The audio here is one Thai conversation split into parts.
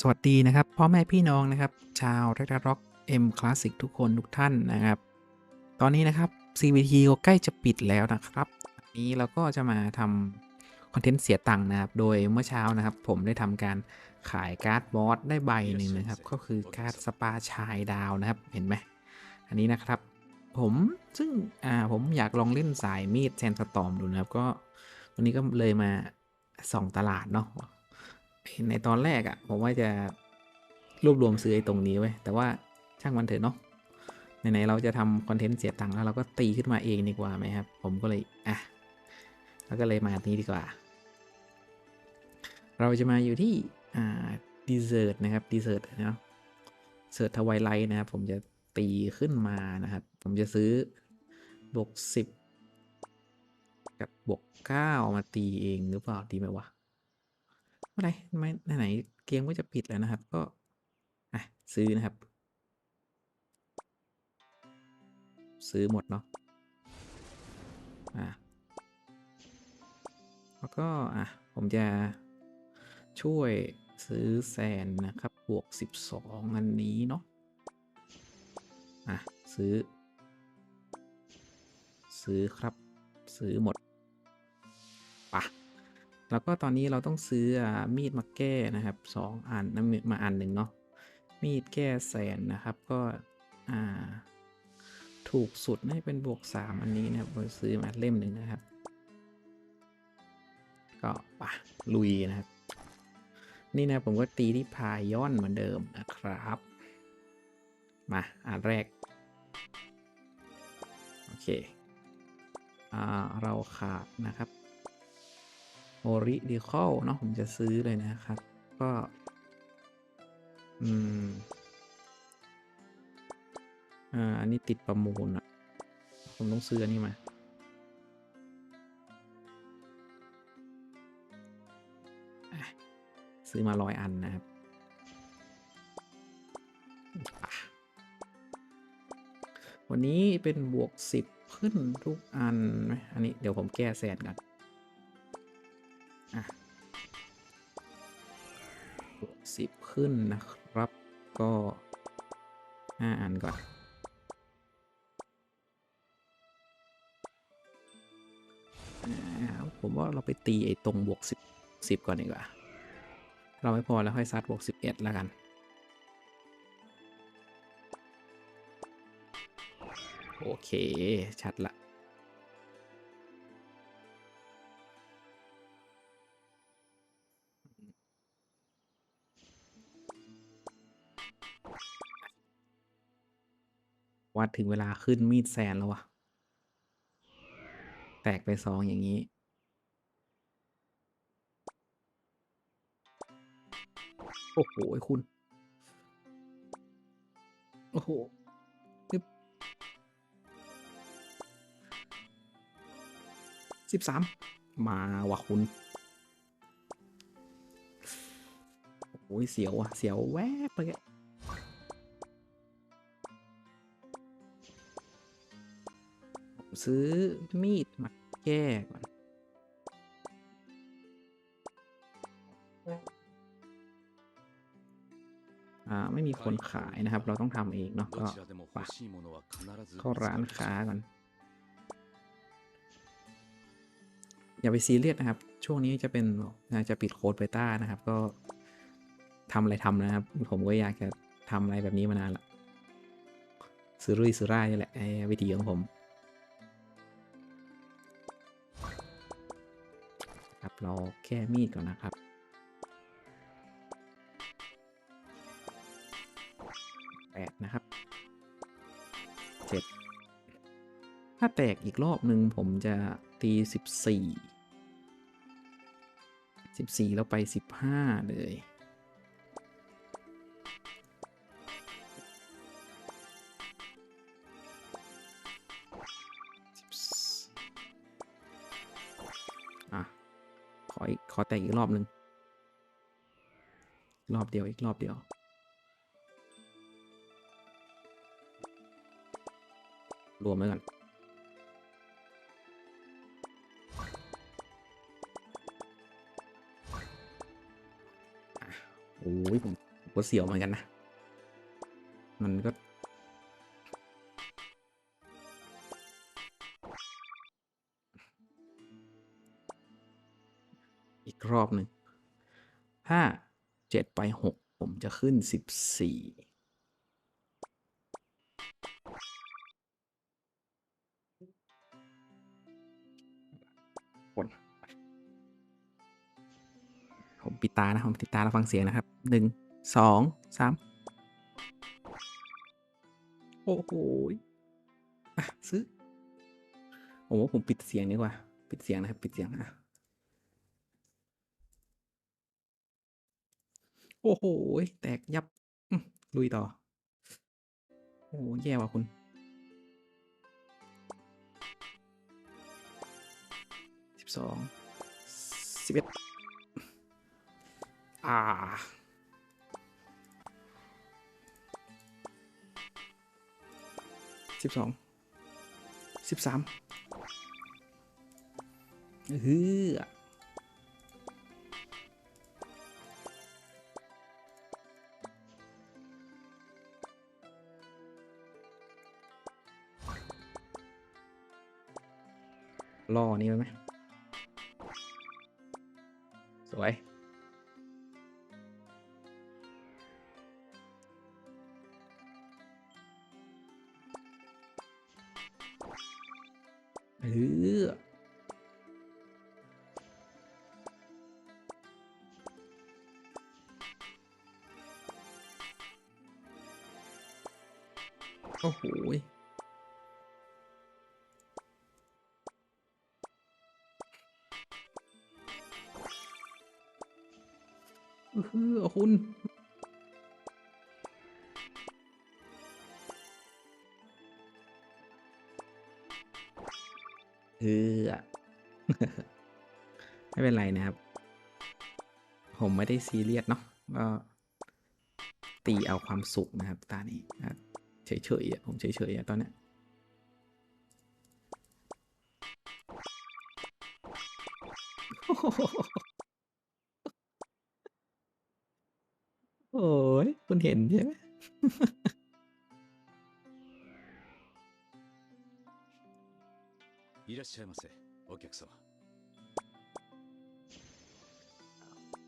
สวัสดีนะครับพ่อแม่พี่น้องนะครับ ชาวเรดร็อกเอ็มคลาสสิกทุกคนทุกท่านนะครับ ตอนนี้นะครับ CVT ก็ใกล้จะปิดแล้วนะครับวันนี้เราก็จะมาทำคอนเทนต์เสียตังค์นะครับ โดยเมื่อเช้านะครับ ผมได้ทำการขายการ์ดบอสได้ใบหนึ่งนะครับ ก็คือการ์ดสปาชายดาวนะครับเห็นไหมอันนี้นะครับ ผมซึ่งอ่าผมอยากลองเล่นสายมีดแซนสตอมดูนะครับ ก็วันนี้ก็เลยมาส่องตลาดเนาะ ในตอนแรกอะ่ะ ผมว่าจะรวบรวมซื้อไอ้ตรงนี้ไว้ แต่ว่าช่างมันเถอะเนาะไหนๆเราจะทำคอนเทนต์เสียตังค์แล้วเราก็ตีขึ้นมาเองดีกว่าไหมครับ ผมก็เลยอะแล้วก็เลยมานี้ดีกว่า เราจะมาอยู่ที่อ่าดีเซอร์ตนะครับดีเซอร์ตเนาะเซิร์ตทวายไลท์นะครับผมจะตีขึ้นมานะครับ ผมจะซื้อบวกสิบกับบวกเก้ามาตีเองหรือเปล่าดีไหมวะ ไม่เป็นไรไม่ไหนเกมก็จะปิดแล้วนะครับ ก็อะซื้อนะครับ ซื้อหมดเนาะอะแล้วก็อะผมจะช่วยซื้อแซนนะครับ บวก 12 อันนี้เนาะอะซื้อ ซื้อครับ ซื้อหมดปะ แล้วก็ตอนนี้เราต้องซื้อมีดมาแก้นะครับสองอันนะมีมาอันหนึ่งเนาะมีดแก้แสนนะครับก็ถูกสุดน่าจะเป็นบวก 3 อันนี้นะครับผมซื้อมาเล่มหนึ่งนะครับ ก็ปะลุยนะครับ นี่นะผมก็ตีที่พายย้อนเหมือนเดิมนะครับ มาอันแรก โอเคอเราขาดนะครับ โอริดิคอลเนาะผมจะซื้อเลยนะครับ ก็ อืม อ่า อันนี้ติดประมูลอะผมต้องซื้ออันนี้มา ซื้อมาร้อยอันนะครับวันนี้เป็นบวกสิบขึ้นทุกอันไหมอันนี้เดี๋ยวผมแก้แสนกันอะ ขึ้นนะครับก็ห้าอันก่อน ผมว่าเราไปตีไอ้ตรงบวกสิบสิบก่อนดีกว่า เราไม่พอแล้วค่อยซัดบวกสิบเอ็ดแล้วกันโอเค ชัดละ วัดถึงเวลาขึ้นมีดแซนแล้ววะแตกไปสองอย่างนี้ โอ้โหคุณ โอ้โหสิบสามมาวะคุณโอ้ยเสียวอะเสียวแวบไปแก ซื้อมีดมาแก้ก่อนอ่าไม่มีคนขายนะครับ เราต้องทำเองเนาะก็ปเข้าร้านค้าก่อนอย่าไปซีเรียสนะครับ ช่วงนี้จะเป็นจะปิดโค้ดเบต้านะครับ ก็ทำอะไรทำนะครับ ผมก็อยากจะทำอะไรแบบนี้มานานละซื้อรุ่ยซื้อร่ายนี่แหละวิธีของผม เราแค่มีดก่อนนะครับแปดนะครับเจ็ดถ้าแตกอีกรอบหนึ่งผมจะตีสิบสี่สิบสี่แล้วไปสิบห้าเลย ขอแตกอีกรอบหนึ่งรอบเดียวอีกรอบเดียว รวมไว้ก่อนโอ้ยผมก็เสียวเหมือนกันนะ มันก็ อีกรอบหนึ่งห้าเจ็ดไปหกผมจะขึ้นสิบสี่คนผมปิดตานะผมปิดตาแล้วฟังเสียงนะครับหนึ่งสองสามโอ้โหยอะซื้อผมว่าผมปิดเสียงดีกว่า ปิดเสียงนะครับ ปิดเสียงนะ อ้โห แตกยับลุยต่อ โอ้โหแย่ว่ะคุณ สิบสอง สิบเอ็ด อ่า สิบสอง สิบสามเฮือ ล่อนี่ไว้ไหมสวย เออโอ้โห เออไม่เป็นไรนะครับ ผมไม่ได้ซีเรียสเนาะก็ตีเอาความสุขนะครับ ตานี้นะเฉยๆอะผมเฉยๆอะตอนเนี้ยโอ้ยคุณเห็นใช่ไหม いらっしゃいませお客様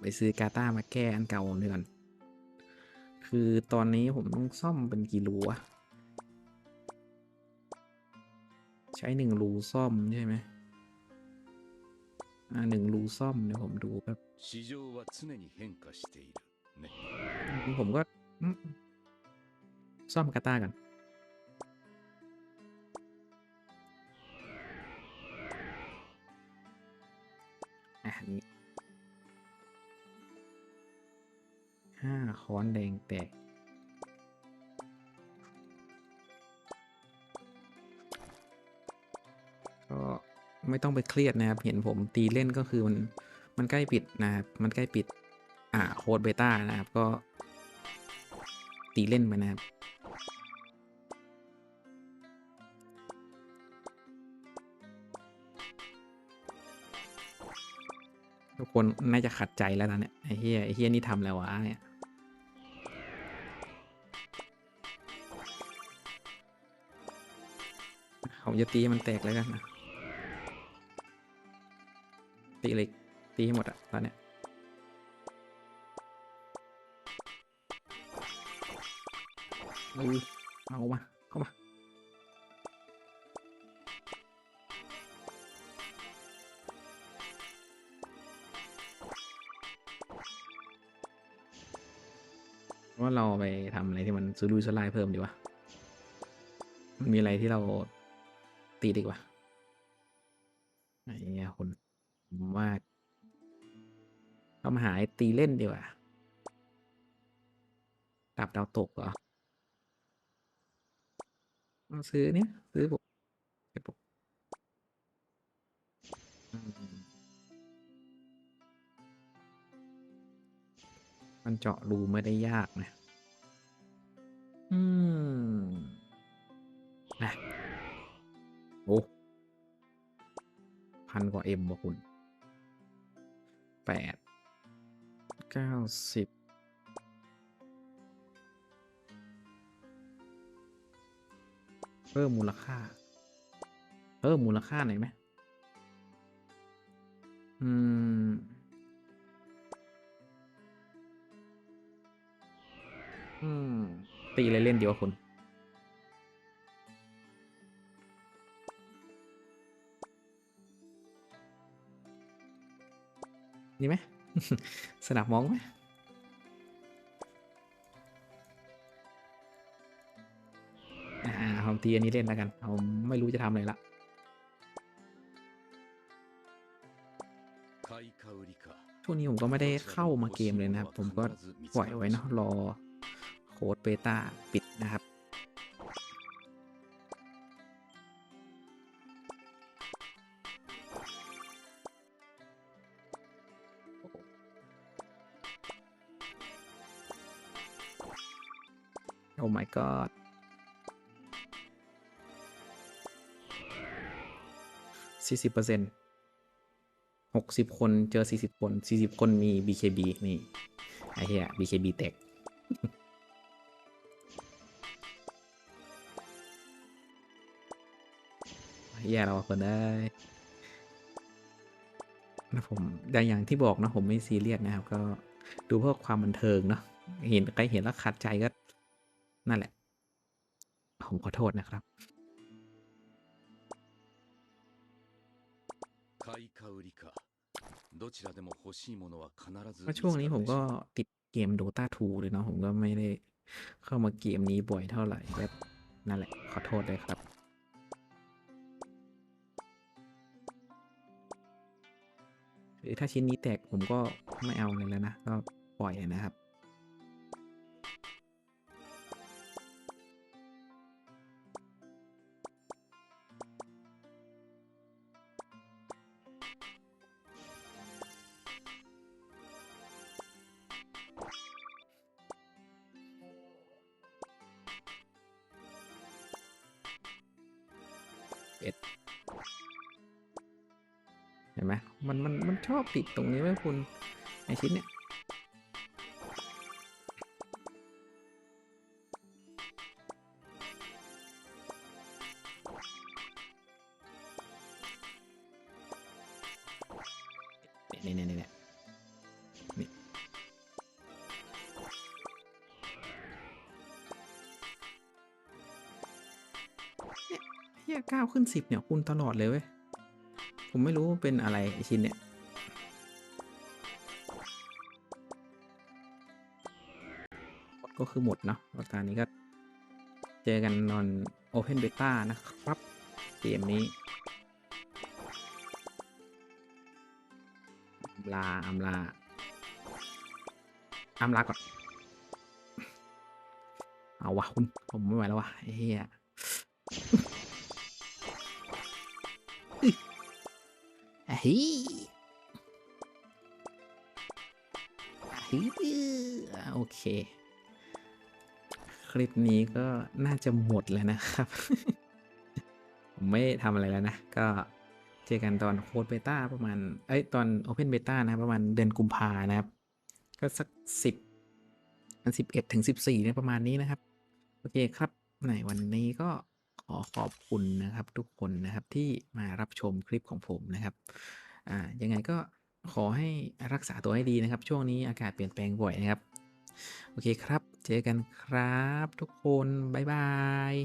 ไปซื้อกาต้ามาแก้อันเก่าผมดีก่อน คือตอนนี้ผมต้องซ่อมเป็นกี่รูอะใช้หนึ่งรูซ่อมใช่ไหมอ่าหนึ่งรูซ่อมเดี๋ยวผมดูแบบ 市場は常に変化しているね ผมก็อืมซ่อมกาต้ากัน ห้าค้อนแดงแตก ก็ไม่ต้องไปเครียดนะครับ เห็นผมตีเล่นก็คือมัน มันใกล้ปิดนะครับ มันใกล้ปิด อ่าโค้ดเบต้านะครับ ก็ ตีเล่นไปนะครับทุกคนน่าจะขัดใจแล้วตอนเนี้ยไอ้เฮียไอ้เฮียนี่ทำแล้ววะเนี่ย ผมจะตีให้มันแตกแล้วกันนะตีเล็กตีให้หมดอะตอนเนี้ยเอาเอามา เข้ามา ว่าเราไปทำอะไรที่มันซูรุยสลายเพิ่มดีวะ มันมีอะไรที่เรา ตีดีกว่าไอ้เงี้ยคนมว่าเรามาหาตีเล่นดีกว่าดับดาวตกเหรอเอาซื้อเนี้ยซื้อผมเก็บผมอืมมันเจาะรูไม่ได้ยากนะ คูณแปดเก้าสิบเพิ่มมูลค่า เพิ่มมูลค่าหน่อยไหมอืมอืมตีอะไรเล่นดีวะคุณ นี่ไหมสนับมองไหมอ่ามีอันนี้เล่นแล้วกันผมไม่รู้จะทำอะไรละช่วงนี้ผมก็ไม่ได้เข้ามาเกมเลยนะครับ ผมก็ปล่อยไว้นะรอโค้ดเบต้าปิดนะครับ โอ้ my god สี่สิบเปอร์เซ็นต์หกสิบคนเจอสี่สิบคนสี่สิบคนมี BKB นี่ ไอ้เหี้ย BKB แตกแย่เราคนได้นะผมแต่อย่างที่บอกนะผมไม่ซีเรียสนะครับ ก็ดูเพื่อความบันเทิงเนาะเห็นใครเห็นแล้วขัดใจก็ นั่นแหละ ผมขอโทษนะครับก็ช่วงนี้ผมก็ติดเกม Dota 2เลยเนาะผมก็ไม่ได้เข้ามาเกมนี้บ่อยเท่าไหร่แบบนั่นแหละ ขอโทษเลยครับ หรือถ้าชิ้นนี้แตกผมก็ไม่เอาเลยแล้วนะ ก็ปล่อยนะครับ เห็นไหมมันมันมันชอบติดตรงนี้ไว้คุณไอชิ้นเนี้ยเนี่ยเนี่ยเนี่ยเนี่ ยนี่เนี่ยเก้าขึ้นสิบเนี่ยคุณตลอดเลยเว้ย ผมไม่รู้เป็นอะไรไอชิ้นเนี่ย ก็คือหมดเนาะตอนนี้ก็ เจอกันนอน Open Beta นะครับ เกมนี้อำลาอำลาอำลาก่อน เอาวะคุณผมไม่ไหวแล้ววะเหี้ย ฮิฮิโอเค คลิปนี้ก็น่าจะหมดแล้วนะครับ ผมไม่ทำอะไรแล้วนะ ก็เจอกันตอนโค้ดเบต้าประมาณ เอ้ย ตอน Open Beta นะ ประมาณเดือนกุมภานะครับ ก็สักสิบสิบเอ็ดถึงสิบสี่เนี่ยประมาณนี้นะครับ โอเคครับ ในวันนี้ก็ อขอบคุณนะครับทุกคนนะครับที่มารับชมคลิปของผมนะครับอ่ายังไงก็ขอให้รักษาตัวให้ดีนะครับ ช่วงนี้อากาศเปลี่ยนแปลงบ่อยนะครับ โอเคครับ เจอกันครับทุกคน บ๊ายบาย